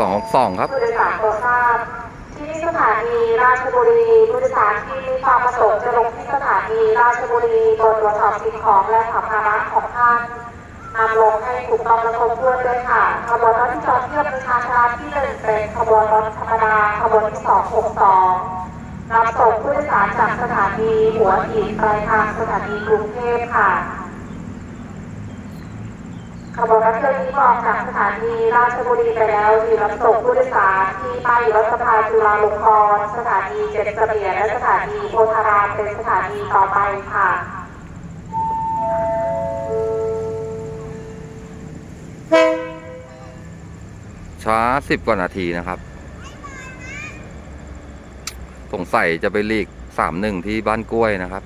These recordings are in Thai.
สองสองครับผู้โดยสารโปรดทราบที่สถานีราชบุรีผู้โดยสารที่มีความประสงค์จะลงที่สถานีราชบุรีโปรดตรวจสอบสิ่งของและสัมภาระของท่านนำลงให้ถูกต้องและครบถ้วนด้วยค่ะขบวนรถที่จอดเทียบประชาชาที่หนึ่งเป็นขบวนรถธรรมดาขบวนที่สองหกสองรับส่งผู้โดยสารจากสถานีหัวหินปลายทางสถานีกรุงเทพค่ะ ขบวนรถเที่ยวนี้ก็ออกจากสถานีราชบุรีไปแล้วที่รับส่งผู้โดยสารที่ป้ายรถสะพานจุฬาลงกรณ์สถานีเจ็ดเสมียและสถานีโพธารามเป็นสถานีต่อไปค่ะช้าสิบกว่านาทีนะครับ สงสัยจะไปลีกสามหนึ่งที่บ้านกล้วยนะครับ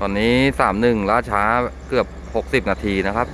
ตอนนี้สามหนึ่งล่าช้าเกือบหกสิบนาทีนะครับ